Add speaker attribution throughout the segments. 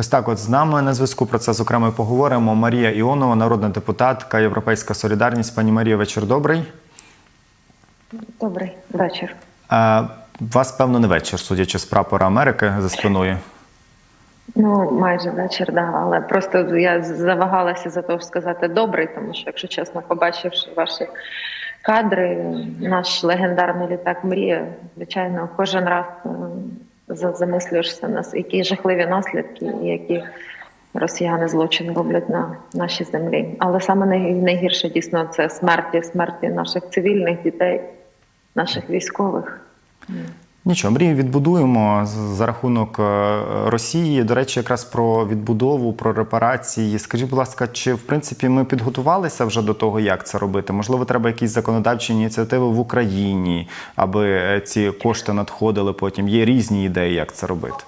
Speaker 1: Ось так, от з нами на зв'язку про це зокрема і поговоримо. Марія Іонова, народна депутатка, Європейська Солідарність. Пані Марія, вечір добрий.
Speaker 2: Добрий вечір.
Speaker 1: Е, вас, певно, не вечір, судячи з прапора Америки за спиною.
Speaker 2: Ну, майже вечір, да. Але просто я завагалася за того, сказати добрий, тому що, якщо чесно, побачивши ваші кадри, наш легендарний літак мрія, звичайно, кожен раз е, замислюєшся на які жахливі наслідки, які росіяни злочин роблять на нашій землі. Але саме най- найгірше дійсно це смерті, смерті наших цивільних дітей, наших військових.
Speaker 1: Нічого, мрію відбудуємо за рахунок е, Росії. До речі, якраз про відбудову, про репарації. Скажіть, будь ласка, чи в принципі ми підготувалися вже до того, як це робити? Можливо, треба якісь законодавчі ініціативи в Україні, аби е, ці кошти надходили потім. Є різні ідеї, як це робити.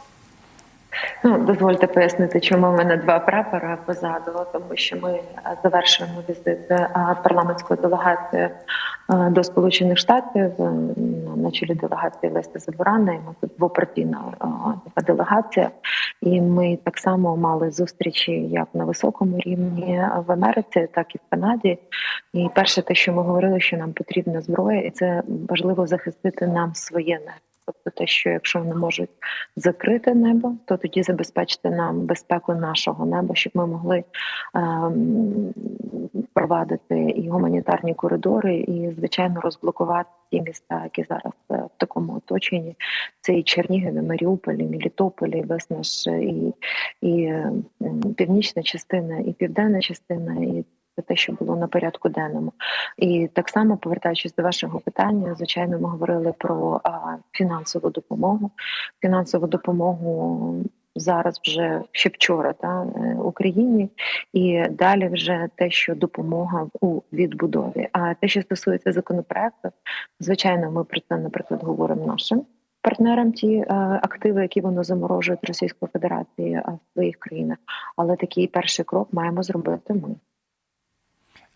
Speaker 2: Ну, дозвольте пояснити, чому в мене два прапора позаду, тому що ми е, завершуємо візит е, парламентської делегації е, до Сполучених Штатів е, на чолі делегації Леся Забурана. І ми тут двопартійна е, така делегація, і ми так само мали зустрічі як на високому рівні в Америці, так і в Канаді. І перше, те, що ми говорили, що нам потрібна зброя, і це важливо захистити нам своє небо. Тобто, те, що якщо вони можуть закрити небо, то тоді забезпечити нам безпеку нашого неба, щоб ми могли ем, провадити і гуманітарні коридори, і звичайно розблокувати ті міста, які зараз е, в такому оточенні. Це і Чернігів, і Маріуполь, і Мелітополь, і весь наш е, і, і е, північна частина, і південна частина, і те, що було на порядку денному. І так само, повертаючись до вашого питання, звичайно, ми говорили про а, фінансову допомогу. Фінансову допомогу зараз вже ще вчора та е, Україні, і далі вже те, що допомога у відбудові. А те, що стосується законопроекту, звичайно, ми про це, наприклад, говоримо нашим. Партнерам ті е, активи, які вони заморожують Російської Федерації в своїх країнах, але такий перший крок маємо зробити ми.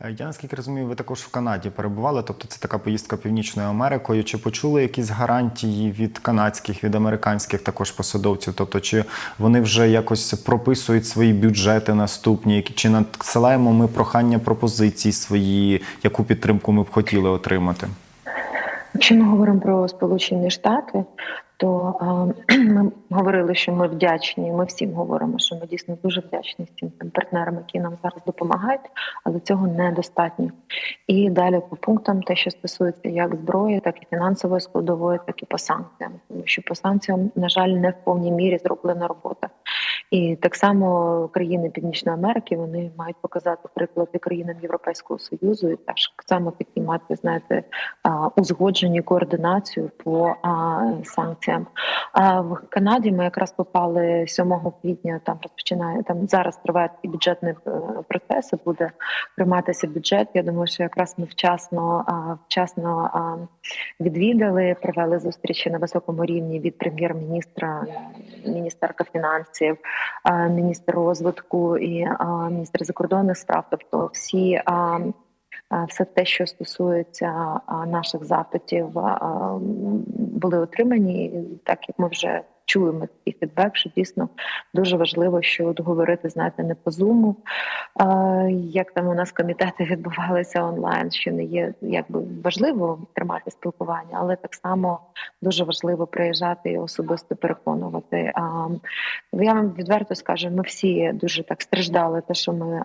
Speaker 1: Е, Я наскільки розумію, ви також в Канаді перебували, тобто це така поїздка Північною Америкою. Чи почули якісь гарантії від канадських, від американських також посадовців? Тобто, чи вони вже якось прописують свої бюджети наступні, чи надсилаємо ми прохання пропозиції свої, яку підтримку ми б хотіли отримати?
Speaker 2: Якщо ми говоримо про Сполучені Штати, то е, ми говорили, що ми вдячні. Ми всім говоримо, що ми дійсно дуже вдячні всім тим партнерам, які нам зараз допомагають, але цього недостатньо. І далі по пунктам, те, що стосується як зброї, так і фінансової складової, так і по санкціям, тому що по санкціям, на жаль, не в повній мірі зроблена робота. І так само країни Північної Америки вони мають показати приклад країнам Європейського союзу, і так само такі мати знаєте узгоджені координацію по санкціям. В Канаді ми якраз попали 7 квітня. Там розпочинає там зараз тривають і бюджетні е, процеси. Буде прийматися бюджет. Я думаю, що якраз ми вчасно вчасно відвідали, провели зустрічі на високому рівні від прем'єр-міністра, міністерка фінансів, міністр розвитку і міністр закордонних справ. Тобто всі. Все те, що стосується наших запитів, були отримані, І так як ми вже чуємо такий фідбек, що дійсно дуже важливо, що от говорити, знаєте, не по зуму, як там у нас комітети відбувалися онлайн, що не є якби важливо тримати спілкування, але так само дуже важливо приїжджати і особисто переконувати. А, я вам відверто скажу, ми всі дуже так страждали, те, що ми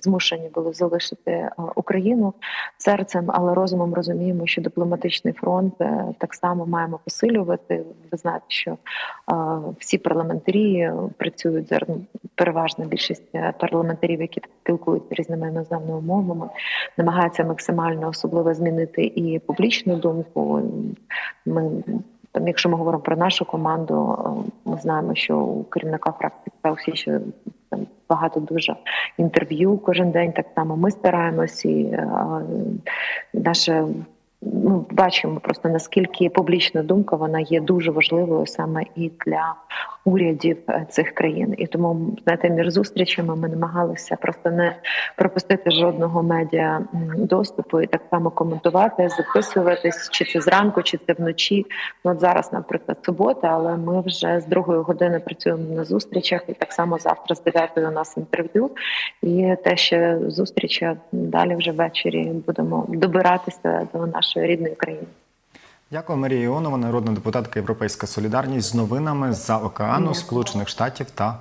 Speaker 2: змушені були залишити Україну серцем, але розумом розуміємо, що дипломатичний фронт е, так само маємо посилювати. Ви знаєте, що всі парламентарі працюють зараз. ну, Переважна більшість е, парламентарів, які спілкуються різними іноземними мовами, намагаються максимально особливо змінити і публічну думку. Ми там, якщо ми говоримо про нашу команду, е, ми знаємо, що у керівника фракції та всі ще там багато дуже інтерв'ю кожен день. Так само ми стараємось і е, наше. Ну, бачимо просто наскільки публічна думка вона є дуже важливою саме і для урядів е, цих країн. І тому знаєте, між зустрічами ми намагалися просто не пропустити жодного медіа доступу і так само коментувати, записуватись, чи це зранку, чи це вночі. Ну, от зараз, наприклад, субота, але ми вже з другої години працюємо на зустрічах, і так само завтра з 9 у нас інтерв'ю. І те, що зустрічі далі вже ввечері будемо добиратися до нашої рідної країни.
Speaker 1: Дякую, Марія Іонова, народна депутатка Європейська Солідарність з новинами з-за океану Сполучених Штатів та